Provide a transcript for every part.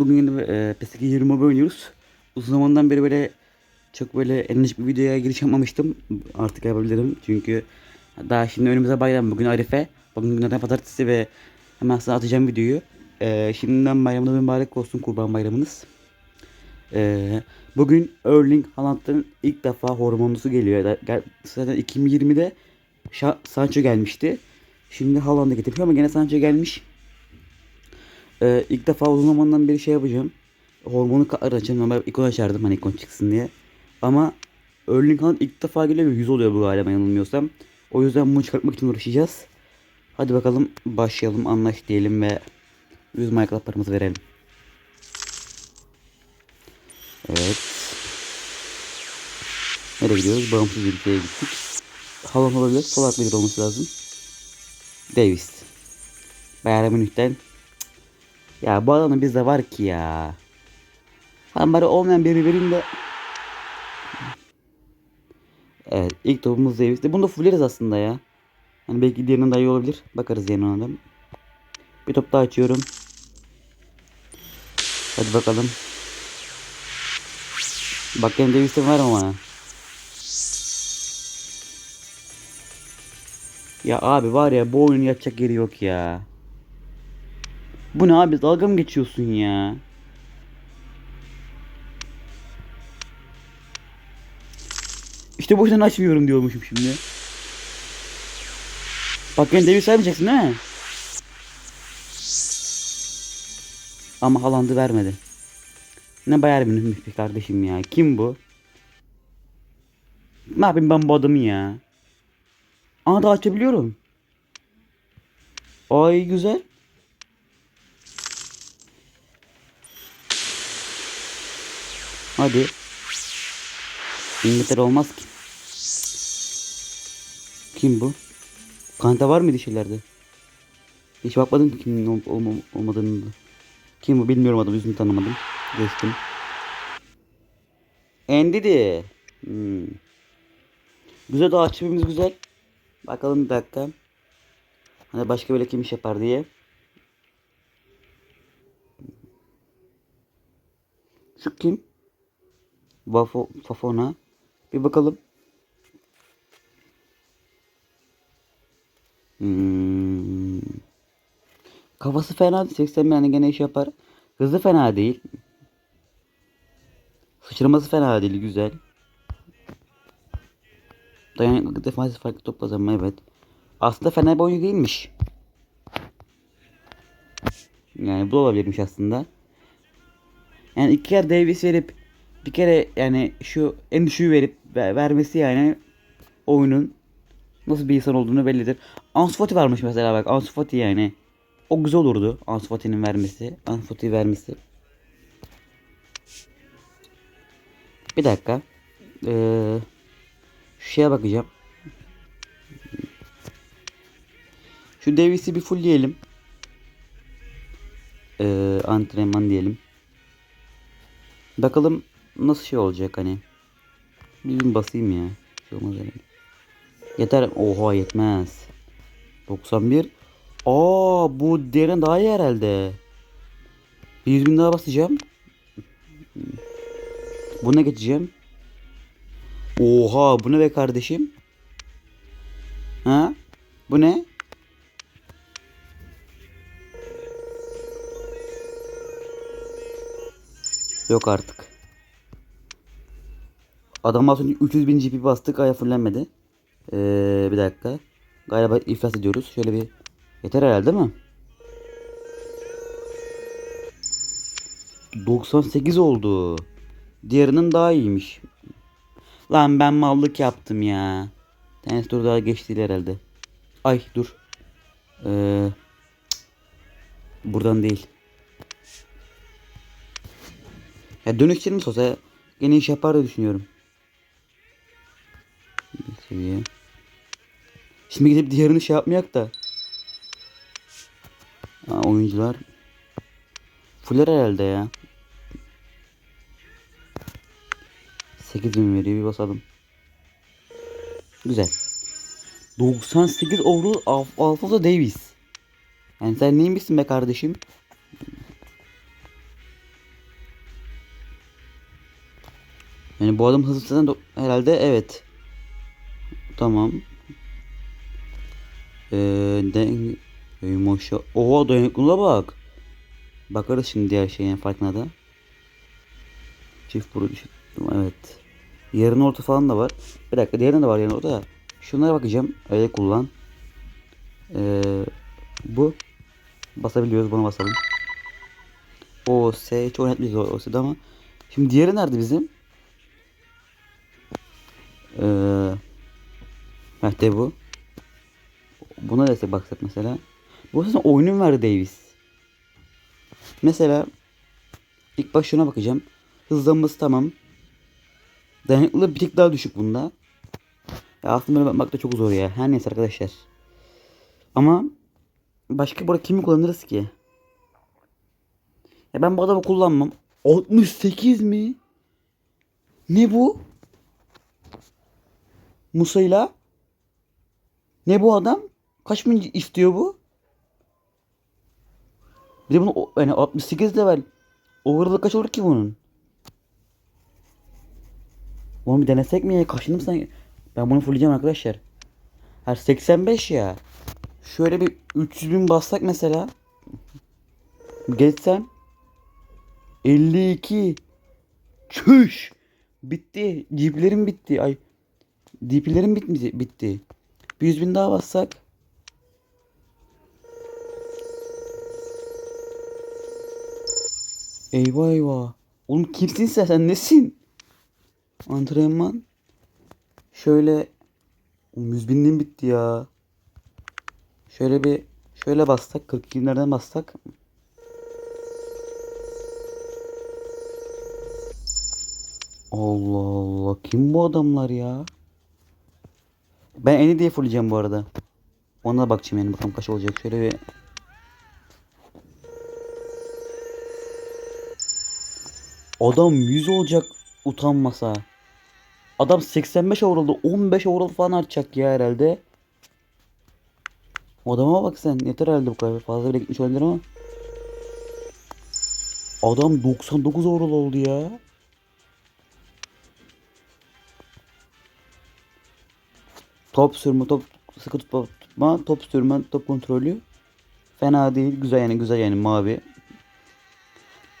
Bugün yine e, PES 20 oynuyoruz. Uzun zamandan beri böyle çok böyle enerjik bir videoya giriş yapmamıştım. Artık yapabilirim çünkü daha şimdi önümüze bayram. Bugün Arife. Bugün günlerden pazartesi ve hemen sana atacağım videoyu. E, şimdiden bayramda mübarek olsun kurban bayramınız. E, bugün Erling Haaland'ın ilk defa hormonlusu geliyor. Zaten 2020'de Şa- Sancho gelmişti. Şimdi Haaland'ı getirmiş ama gene Sancho gelmiş. Ee, ilk defa uzun zamandan beri şey yapacağım. Hormonu kartları açacağım. Normal ikon açardım hani ikon çıksın diye. Ama Erling Haaland ilk defa geliyor ve 100 oluyor bu galiba yanılmıyorsam. O yüzden bunu çıkartmak için uğraşacağız. Hadi bakalım başlayalım anlaş diyelim ve 100 Minecraft paramızı verelim. Evet. Nereye gidiyoruz? Bağımsız ülkeye gittik. Haaland olabilir. Sol ayaklı biri olması lazım. Davis. Bayern Münih'ten ya bu adamın bizde var ki ya. Hani olmayan biri verin de. Evet ilk topumuz Davis'te. Bunu da fulleriz aslında ya. Hani belki diğerinden daha iyi olabilir. Bakarız yani ona. Bir top daha açıyorum. Hadi bakalım. Bak benim Davis'im var bana? Ya abi var ya bu oyunu yapacak yeri yok ya. Bu ne abi dalga mı geçiyorsun ya? İşte bu yüzden açmıyorum diyormuşum şimdi. Bak beni devir saymayacaksın değil? Ama Haaland'ı vermedi. Ne bayar benim bir kardeşim ya. Kim bu? Ne yapayım ben bu adamı ya? Aa da açabiliyorum. Ay güzel. Hadi. İngiltere olmaz ki. Kim bu? Kanta var mıydı şeylerde? Hiç bakmadım ki kimin ol- olma- olmadığını. Kim bu bilmiyorum adamı yüzünü tanımadım. Geçtim. Endidi. Hmm. Güzel daha çipimiz güzel. Bakalım bir dakika. Hani başka böyle kim iş yapar diye. Şu kim? Vafo, Fafona. Bir bakalım. Hmm. Kafası fena değil. 80 yani gene iş yapar. Hızı fena değil. Sıçraması fena değil. Güzel. Dayanıklı defansif farklı top kazanma evet. Aslında fena bir oyuncu değilmiş. Yani bu olabilirmiş aslında. Yani iki kere Davis verip bir kere yani şu en düşüğü verip ver- vermesi yani oyunun nasıl bir insan olduğunu bellidir. Ansu Fati varmış mesela bak Ansu Fati yani. O güzel olurdu Ansu Fati'nin vermesi. Ansu Fati vermesi. Bir dakika. Ee, şeye bakacağım. Şu Davis'i bir fullleyelim. Ee, antrenman diyelim. Bakalım nasıl şey olacak hani. Bir basayım ya. Şey olmaz herhalde. Yeter. Oha yetmez. 91. Aa bu diğerinden daha iyi herhalde. Bir 100 bin daha basacağım. Buna geçeceğim. Oha bu ne be kardeşim? Ha? Bu ne? Yok artık. Adam az önce 300 bin GP bastık. Aya fullenmedi. Ee, bir dakika. Galiba iflas ediyoruz. Şöyle bir yeter herhalde değil mi? 98 oldu. Diğerinin daha iyiymiş. Lan ben mallık yaptım ya. Tenis tur daha geçti herhalde. Ay dur. Ee, buradan değil. Ya dönüşlerimiz olsa gene iş yapar diye düşünüyorum. İyi. Şimdi gidip diğerini şey yapmayak da. Ha, oyuncular. Fuller herhalde ya. 8000 veriyor bir basalım. Güzel. 98 overall Alfonso Davis. Yani sen neymişsin be kardeşim? Yani bu adam hızlı herhalde evet. Tamam. Ee, den maşallah. Oha dayanıklılığa bak. Bakarız şimdi diğer şeyin farkına da. Çift buru düşük. Evet. Yarın orta falan da var. Bir dakika diğerinde de var yarın orta. Şunlara bakacağım. Öyle kullan. Ee, bu. Basabiliyoruz. Buna basalım. O S hiç oynatmayacağız o, o S'de ama. Şimdi diğeri nerede bizim? Heh de bu. Buna destek baksak mesela. Bu aslında oyunun verdi Davis. Mesela ilk baş bakacağım. Hızlanması tamam. Dayanıklılığı bir tık daha düşük bunda. Ya aslında böyle bakmak da çok zor ya. Her neyse arkadaşlar. Ama başka burada kimi kullanırız ki? Ya ben bu adamı kullanmam. 68 mi? Ne bu? Musa'yla? Ne bu adam? Kaç bin istiyor bu? Bir de bunu yani 68 level. Overall'ı kaç olur ki bunun? Onu bir denesek mi ya? Kaşındım sanki. Ben bunu fullleyeceğim arkadaşlar. Her 85 ya. Şöyle bir 300 bin bassak mesela. Geçsem. 52. Çüş. Bitti. Jeeplerim bitti. Ay. DP'lerim bitmedi, bitti. Bir 100 bin daha bassak. Eyvah eyvah. Oğlum kimsin sen? Sen nesin? Antrenman. Şöyle. Oğlum 100 binliğim bitti ya. Şöyle bir şöyle bassak 42 binlerden bassak. Allah Allah. Kim bu adamlar ya? Ben eni diye fulleyeceğim bu arada. Ona da bakacağım yani bakalım kaç olacak. Şöyle bir Adam 100 olacak utanmasa. Adam 85 overall'da 15 overall falan artacak ya herhalde. Adama bak sen yeter herhalde bu kadar fazla bile gitmiş olabilir ama. Adam 99 overall oldu ya. Top sürme, top sıkı tutma, top sürme, top kontrolü. Fena değil, güzel yani güzel yani mavi.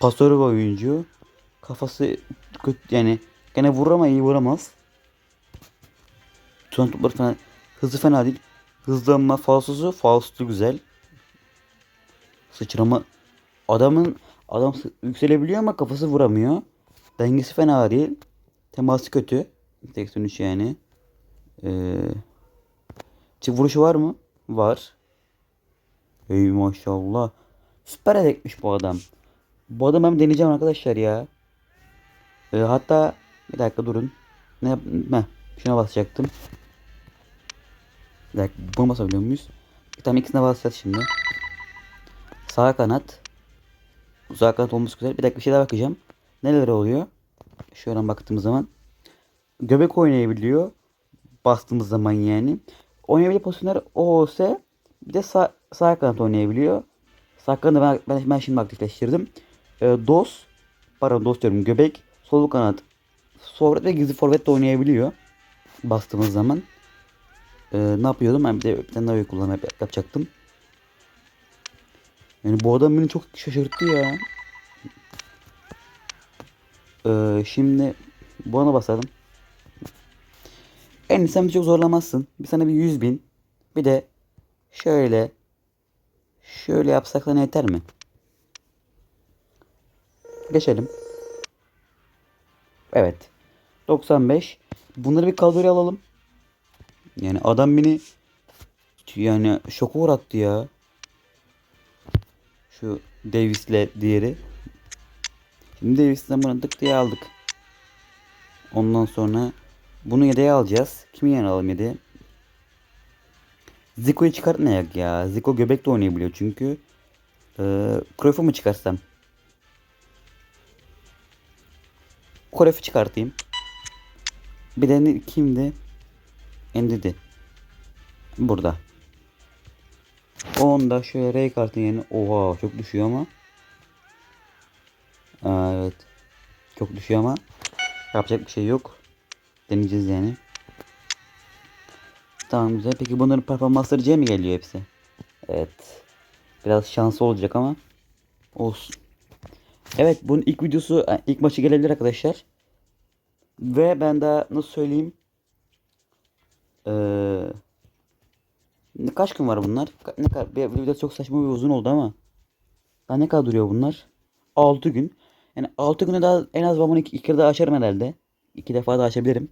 Pasörü oyuncu. Kafası kötü yani gene vurur ama iyi vuramaz. Son topları fena, hızı fena değil. Hızlanma, falsosu, falsosu güzel. Sıçrama adamın adam yükselebiliyor ama kafası vuramıyor. Dengesi fena değil. Teması kötü. 83 yani. Ee, çift vuruşu var mı? Var. Ey maşallah. Süper edekmiş bu adam. Bu adam ben deneyeceğim arkadaşlar ya. Ee, hatta bir dakika durun. Ne yap? Şuna basacaktım. Bir dakika buna basabiliyor muyuz? Tamam ikisine basacağız şimdi. Sağ kanat. Sağ kanat olması güzel. Bir dakika bir şey daha bakacağım. Neler oluyor? Şöyle baktığımız zaman. Göbek oynayabiliyor. Bastığımız zaman yani. Oynayabilecek pozisyonlar OOS. Bir de sağ, sağ kanat oynayabiliyor. Sağ kanadı ben, ben, ben şimdi aktifleştirdim. Ee, DOS. Pardon DOS diyorum. Göbek. Sol kanat. Forvet ve gizli forvet de oynayabiliyor. Bastığımız zaman. Ee, ne yapıyordum? Ben bir de bir tane daha kullanma yap- yapacaktım. Yani bu adam beni çok şaşırttı ya. Ee, şimdi buna basalım. En sen çok zorlamazsın. Bir sana bir 100 bin. Bir de şöyle şöyle yapsak sana yeter mi? Geçelim. Evet. 95. Bunları bir kalori alalım. Yani adam beni yani şoka uğrattı ya. Şu Davis'le diğeri. Şimdi Davis'ten bunu tık diye aldık. Ondan sonra bunu yedeğe alacağız. Kimi yerine alalım yedeğe? Zico'yu çıkartmayak ya. Zico göbek de oynayabiliyor çünkü. Ee, Cruyff'u mu çıkarsam? Cruyff'u çıkartayım. Bir de kimdi? Endidi. Burada. Onda şöyle R kartın yerine oha çok düşüyor ama. Aa, evet. Çok düşüyor ama. Yapacak bir şey yok. Deneyeceğiz yani. Tamam güzel. Peki bunların performansları C mi geliyor hepsi? Evet. Biraz şanslı olacak ama olsun. Evet bunun ilk videosu e, ilk maçı gelebilir arkadaşlar. Ve ben daha nasıl söyleyeyim? Ee, kaç gün var bunlar? Ne kadar? Bir, video çok saçma ve uzun oldu ama. Daha ne kadar duruyor bunlar? 6 gün. Yani 6 güne daha en az ben iki, iki kere daha açarım herhalde. İki defa da açabilirim.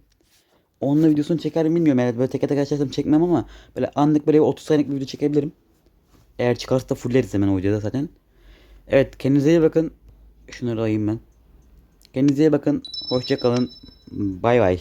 Onunla videosunu çeker mi bilmiyorum. Yani böyle teker teker açarsam çekmem ama böyle anlık böyle 30 saniyelik bir video çekebilirim. Eğer çıkarsa fulleriz hemen o videoda zaten. Evet kendinize iyi bakın. Şunları alayım ben. Kendinize iyi bakın. Hoşça kalın. Bay bay.